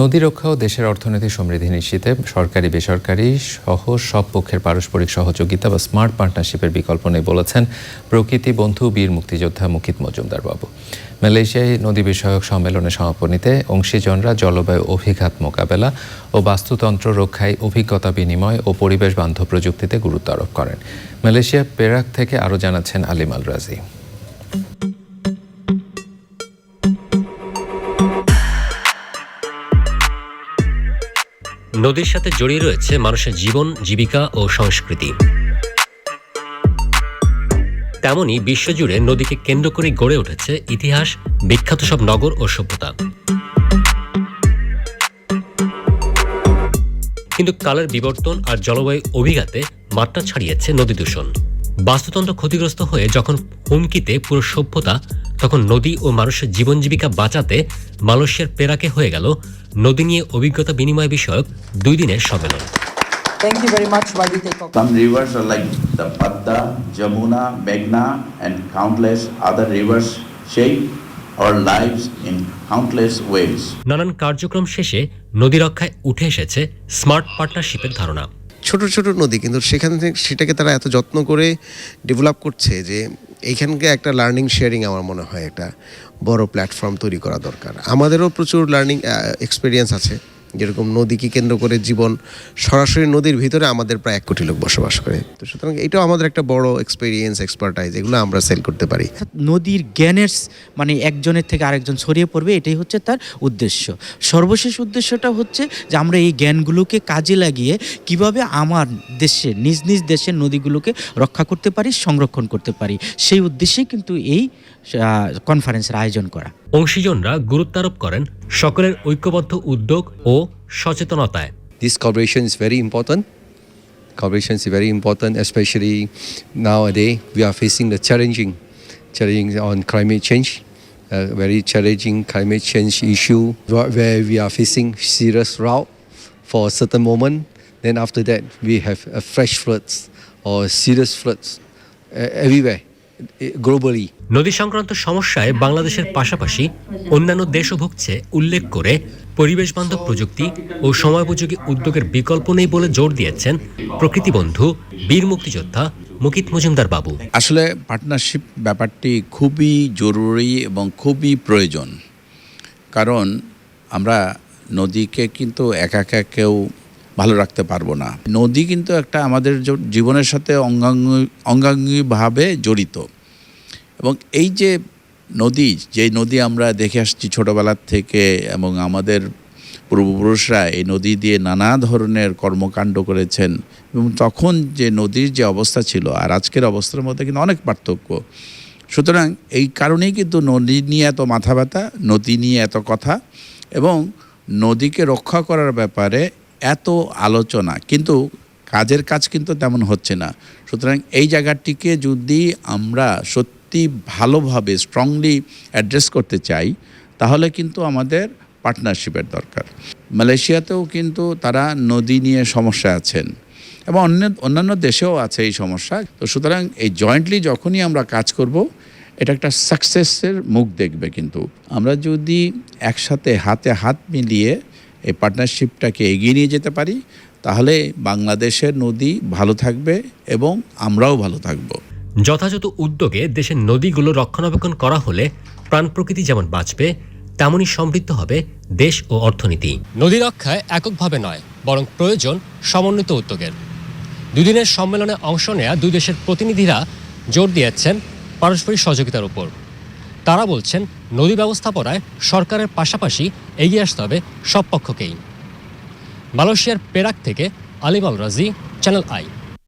নদী রক্ষা ও দেশের অর্থনীতি সমৃদ্ধি নিশ্চিতে সরকারি, বেসরকারি সহ সব পক্ষের পারস্পরিক সহযোগিতা বা স্মার্ট পার্টনারশিপের বিকল্প নেই বলেছেন প্রকৃতি বন্ধু বীর মুক্তিযোদ্ধা মুকিত মজুমদার বাবু মালয়েশিয়ায় নদী বিষয়ক সম্মেলনে সমাপনীতে অংশীজনরা জলবায়ু অভিঘাত মোকাবেলা ও বাস্তুতন্ত্র রক্ষায় অভিজ্ঞতা বিনিময় ও পরিবেশ বান্ধব প্রযুক্তিতে গুরুত্ব আরোপ করেন। মালয়েশিয়া পেরাক থেকে আরও জানাচ্ছেন আলিম আল রাজি। নদীর সাথে জড়িয়ে রয়েছে মানুষের জীবন, জীবিকা ও সংস্কৃতি। তেমনি বিশ্বজুড়ে নদীকে কেন্দ্র করে গড়ে উঠেছে ইতিহাস, বিখ্যাত সব নগর ও সভ্যতা। কিন্তু কালের বিবর্তন আর জলবায়ু অভিঘাতে মাত্রা ছাড়িয়েছে নদী দূষণ। বাস্তুতন্ত্র ক্ষতিগ্রস্ত হয়ে যখন হুমকিতে পুরো সভ্যতা তখন নদী ও মানুষের জীবন জীবিকা বাঁচাতে মালয়েশিয়ার পেরাকে হয়ে গেল নদী নিয়ে অভিজ্ঞতা বিনিময় বিষয়ক দুই দিনের সম্মেলন Thank you very much. While we. Some rivers are like the Padda, Jamuna, Meghna, and countless other rivers shape our lives in countless ways. নানান কার্যক্রম শেষে নদী রক্ষায় উঠে এসেছে স্মার্ট পার্টনারশিপের ধারণা ছোট ছোট নদী, কিন্তু সেখান থেকে সেটাকে তারা এত যত্ন করে ডেভেলপ করছে যে এইখানকে একটা লার্নিং শেয়ারিং আমার মনে হয় একটা বড় প্ল্যাটফর্ম তৈরি করা দরকার। আমাদেরও প্রচুর লার্নিং এক্সপিরিয়েন্স আছে। যেরকম নদীকে কেন্দ্র করে জীবন সরাসরি নদীর ভিতরে আমাদের প্রায় এক কোটি লোক বসবাস করে। তো সুতরাং এটাও আমাদের একটা বড় এক্সপিরিয়েন্স এক্সপার্টাইজ এগুলো আমরা সেল করতে পারি। নদীর জ্ঞানের মানে একজনের থেকে আরেকজন ছড়িয়ে পড়বে এটাই হচ্ছে তার উদ্দেশ্য। সর্বশেষ উদ্দেশ্যটা হচ্ছে যে আমরা এই জ্ঞানগুলোকে কাজে লাগিয়ে কীভাবে আমার দেশে নিজ নিজ দেশের নদীগুলোকে রক্ষা করতে পারি সংরক্ষণ করতে পারি। সেই উদ্দেশ্যেই কিন্তু এই কনফারেন্সের আয়োজন করা। অংশীজনরা গুরুত্ব আরোপ করেন সকলের ঐক্যবদ্ধ উদ্যোগ ও সচেতনতায় this collaboration is very important. Collaboration is very important, especially nowadays we are facing the challenging, challenging on climate change, a very challenging climate change issue where we are facing serious drought for a certain moment. Then after that we have a fresh floods or serious floods uh, everywhere globally. নদী সংক্রান্ত সমস্যায় বাংলাদেশের পাশাপাশি অন্যান্য দেশও ভুগছে উল্লেখ করে পরিবেশ বান্ধব প্রযুক্তি ও সময়োপযোগী উদ্যোগের বিকল্প নেই বলে জোর দিয়েছেন প্রকৃতিবন্ধু বীর মুক্তিযোদ্ধা মুকিত মজুমদার বাবু আসলে পার্টনারশিপ ব্যাপারটি খুবই জরুরি এবং খুবই প্রয়োজন কারণ আমরা নদীকে কিন্তু একা একা কেউ ভালো রাখতে পারব না। নদী কিন্তু একটা আমাদের জীবনের সাথে অঙ্গাঙ্গি, অঙ্গাঙ্গিভাবে জড়িত। এবং এই যে নদী যে নদী আমরা দেখে আসছি ছোটোবেলার থেকে এবং আমাদের পূর্বপুরুষরা এই নদী দিয়ে নানা ধরনের কর্মকাণ্ড করেছেন এবং তখন যে নদীর যে অবস্থা ছিল আর আজকের অবস্থার মধ্যে কিন্তু অনেক পার্থক্য। সুতরাং এই কারণেই কিন্তু নদী নিয়ে এত মাথা ব্যথা নদী নিয়ে এত কথা এবং নদীকে রক্ষা করার ব্যাপারে এত আলোচনা, কিন্তু কাজের কাজ কিন্তু তেমন হচ্ছে না। সুতরাং এই জায়গাটিকে যদি আমরা সত্যি ভালোভাবে স্ট্রংলি অ্যাড্রেস করতে চাই, তাহলে কিন্তু আমাদের পার্টনারশিপের দরকার। মালয়েশিয়াতেও কিন্তু তারা নদী নিয়ে সমস্যা আছেন এবং অন্য, অন্যান্য দেশেও আছে এই সমস্যা। তো সুতরাং এই জয়েন্টলি যখনই আমরা কাজ করব, এটা একটা সাকসেসের মুখ দেখবে কিন্তু। আমরা যদি একসাথে হাতে হাত মিলিয়ে এই পার্টনারশিপটাকে এগিয়ে নিয়ে যেতে পারি তাহলে বাংলাদেশের নদী ভালো থাকবে এবং আমরাও ভালো থাকব। যথাযথ উদ্যোগে দেশের নদীগুলো রক্ষণাবেক্ষণ করা হলে প্রাণ প্রকৃতি যেমন বাঁচবে তেমনই সমৃদ্ধ হবে দেশ ও অর্থনীতি। নদী রক্ষায় এককভাবে নয় বরং প্রয়োজন সমন্বিত উদ্যোগের। দুদিনের সম্মেলনে অংশ নেয়া দুই দেশের প্রতিনিধিরা জোর দিয়েছেন পারস্পরিক সহযোগিতার উপর। তারা বলছেন, নদী ব্যবস্থাপনায় সরকারের পাশাপাশি এগিয়ে আসতে হবে সব পক্ষকেই। মালয়েশিয়ার পেরাক থেকে আলিমাল রাজি, চ্যানেল আই।